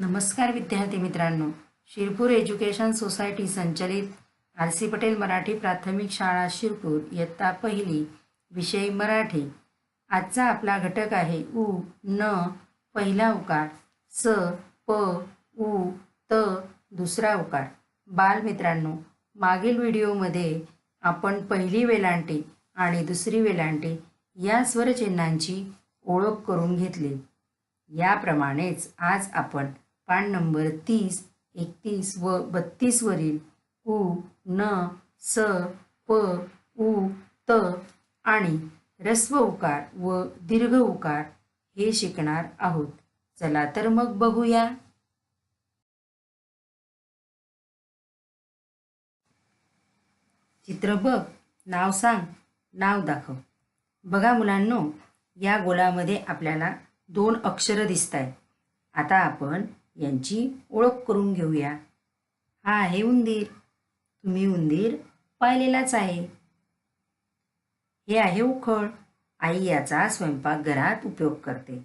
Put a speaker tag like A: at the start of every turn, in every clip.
A: नमस्कार विद्यार्थी मित्रांनो. शिरपूर एज्युकेशन सोसायटी संचलित आर सी पटेल मराठी प्राथमिक शाळा शिरपूर इयत्ता पहिली विषय मराठी. आजचा आपला घटक आहे उ न पहिला उकार स प उ त दुसरा उकार बालमित्रांनो मागील व्हिडिओमध्ये आपण पहिली वेलांटी आणि दुसरी वेलांटी या स्वरचिन्हांची ओळख करून घेतली. याप्रमाणेच आज आपण पान नंबर तीस एकतीस व बत्तीसवरील उ न स प उ त आणि रस्व उकार व दीर्घ उकार हे शिकणार आहोत. चला तर मग बघूया. चित्र बघ नाव सांग नाव दाखव. बघा मुलांनो या गोलामध्ये आपल्याला दोन अक्षरं दिसत आहेत आता आपण यांची ओळख करून घेऊया. हा आहे उंदीर. तुम्ही उंदीर पाहिलेलाच आहे. हे आहे उखळ. आई याचा स्वयंपाकघरात उपयोग करते.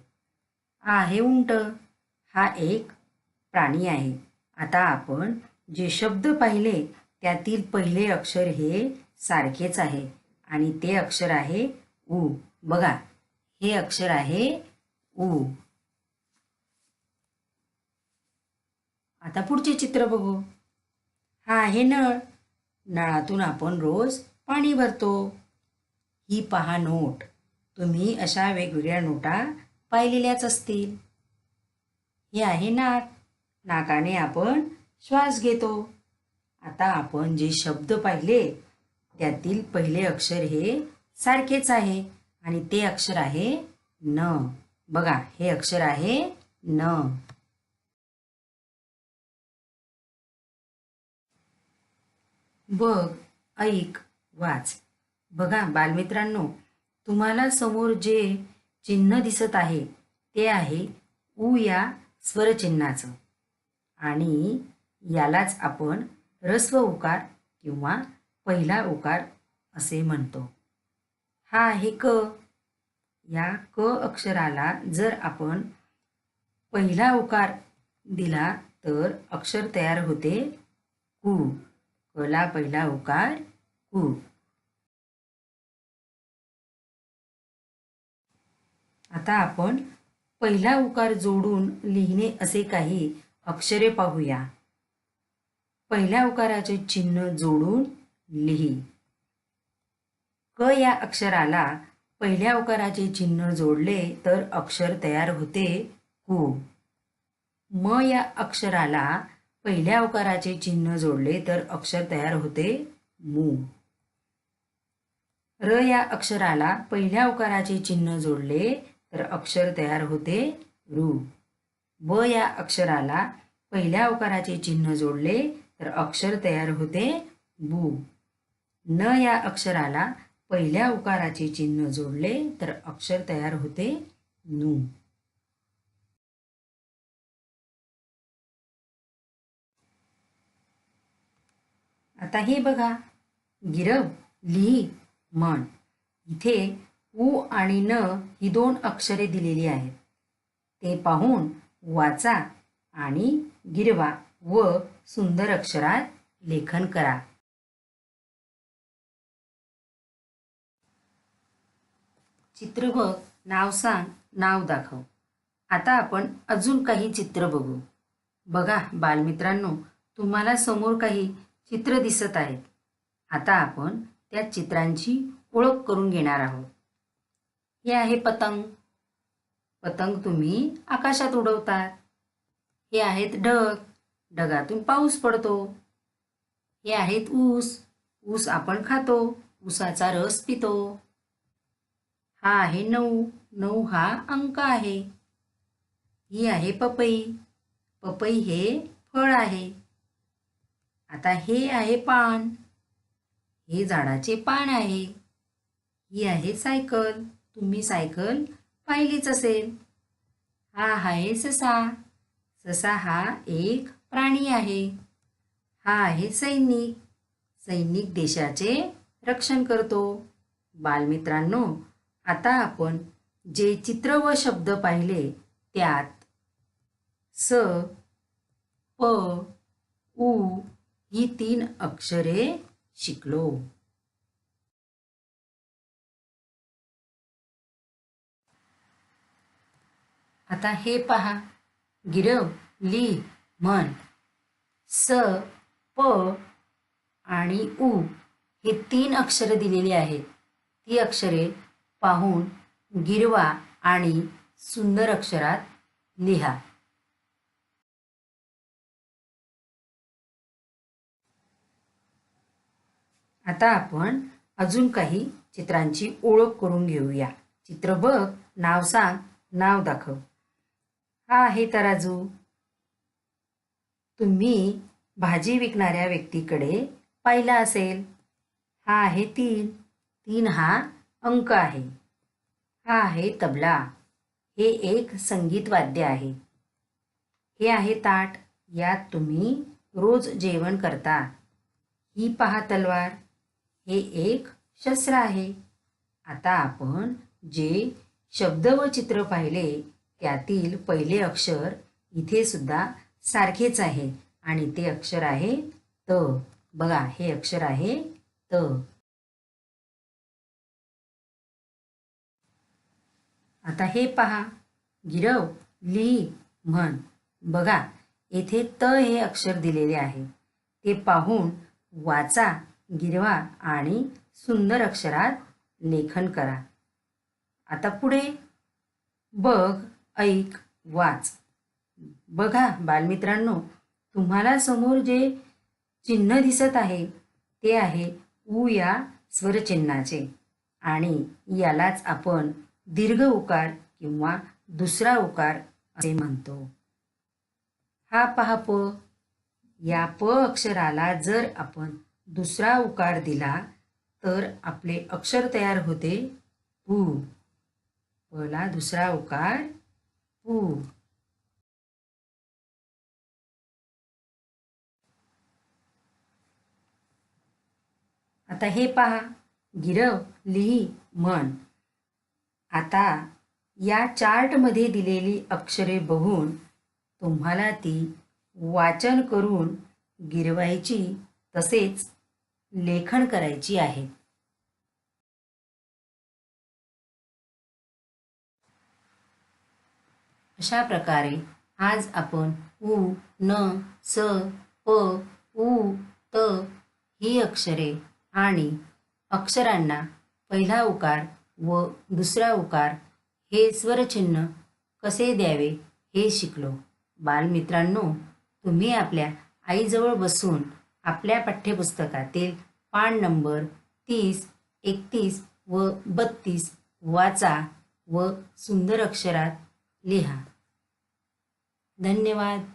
A: हा आहे उंट. हा एक प्राणी आहे. आता आपण जे शब्द पाहिले त्यातील पहिले अक्षर हे सारखेच आहे आणि ते अक्षर आहे उ बघा हे अक्षर आहे उ आता पुढचे चित्र बघू. हा आहे नळ. नळातून आपण रोज पाणी भरतो. ही पहा नोट. तुम्ही अशा वेगवेगळ्या नोटा पाहिलेल्याच असतील. हे आहे नाक. नाकाने आपण श्वास घेतो. आता आपण जे शब्द पाहिले त्यातील पहिले अक्षर हे सारखेच आहे आणि ते अक्षर आहे न. बघा हे अक्षर आहे न. बघ ऐक वाच. बघा बालमित्रांनो तुम्हाला समोर जे चिन्ह दिसत आहे ते आहे उ या स्वरचिन्हाचं. आणि यालाच आपण रस्व उकार किंवा पहिला उकार असे म्हणतो. हा आहे क. या क अक्षराला जर आपण पहिला उकार दिला तर अक्षर तयार होते कू. कला पहिला उकार कु आता आपण पहिला उकार जोडून लिहिणे असे काही अक्षरे पाहूया. पहिल्या उकाराचे चिन्ह जोडून लिही. क या अक्षराला पहिल्या उकाराचे चिन्ह जोडले तर अक्षर तयार होते कु म या अक्षराला पहिल्या अवकाराचे चिन्ह जोडले तर अक्षर तयार होते मू. र या अक्षराला पहिल्या अवकाराचे चिन्ह जोडले तर अक्षर तयार होते रू. व या अक्षराला पहिल्या अवकाराचे चिन्ह जोडले तर अक्षर तयार होते बू. न या अक्षराला पहिल्या उकाराचे चिन्ह जोडले तर अक्षर तयार होते नू. आता हे बघा. गिरव लिही म्हण इथे उ आणि न ही दोन अक्षरे दिलेली आहेत. ते पाहून वाचा आणि गिरवा व सुंदर अक्षरात लेखन करा. चित्र बघ नाव सांग नाव दाखव. आता आपण अजून काही चित्र बघू. बघा बालमित्रांनो तुम्हाला समोर काही चित्र दिसत आहेत. आता आपण त्या चित्रांची ओळख करून घेणार आहोत. हे आहे पतंग. पतंग तुम्ही आकाशात उडवतात. हे आहेत ढग. ढगातून पाऊस पडतो. हे आहेत ऊस. ऊस आपण खातो. ऊसाचा रस पितो. हा आहे नऊ. नऊ हा अंक आहे. ही आहे पपई. पपई हे फळ आहे. आता हे आहे पान. हे झाडाचे पान आहे. ही आहे सायकल. तुम्ही सायकल पाहिलीच असेल. हा आहे ससा. ससा हा एक प्राणी आहे. हा आहे सैनिक. सैनिक देशाचे रक्षण करतो. बालमित्रांनो आता आपण जे चित्र व शब्द पाहिले त्यात स प उ ही तीन अक्षरे शिकलो. आता हे पहा. गिरव ली म्हण स प आणि उ हे तीन अक्षरे दिलेली आहेत. ती अक्षरे पाहून गिरवा आणि सुंदर अक्षरात लिहा. आता आपण अजून काही चित्रांची ओळख करून घेऊया. चित्र बघ नाव सांग नाव दाखव. हा आहे तराजू. तुम्ही भाजी विकणाऱ्या व्यक्तीकडे पाहिला असेल. हा आहे तीन. तीन हा अंक आहे. हा आहे तबला. हे एक संगीत वाद्य आहे. हे आहे ताट. यात तुम्ही रोज जेवण करता. ही पहा तलवार. हे एक शस्त्र आहे. आता आपण जे शब्द व चित्र पाहिले त्यातील पहिले अक्षर इथे सुद्धा सारखेच आहे. आणि ते अक्षर आहे त. बघा हे अक्षर आहे त. आता हे पहा. गिरव लिही म्हण. बघा येथे त हे अक्षर दिलेले आहे. ते पाहून वाचा. गिरवा आणि सुंदर अक्षरात लेखन करा. आता पुढे बघ ऐक वाच. बघा बालमित्रांनो तुम्हाला समोर जे चिन्ह दिसत आहे ते आहे उ या स्वरचिन्हाचे. आणि यालाच आपण दीर्घ उकार किंवा दुसरा उकार असे म्हणतो. हा पहा प. या प अक्षराला जर आपण दुसरा उकार दिला तर आपले अक्षर तयार होते पू. पला दुसरा उकार पू. आता हे पहा. गिरव लिही म्हण आता या चार्टमध्ये दिलेली अक्षरे बघून तुम्हाला ती वाचन करून गिरवायची तसेच लेखन करायची आहे. अशा प्रकारे आज आपण उ न स प उ त ही अक्षरे आणि अक्षरांना पहिला उकार व दुसरा उकार हे स्वरचिन्ह कसे द्यावे हे शिकलो. बालमित्रांनो तुम्ही आपल्या आईजवळ बसून आपल्या पाठ्यपुस्तकातील पान नंबर तीस एकतीस व बत्तीस वाचा व सुंदर अक्षरात लिहा. धन्यवाद.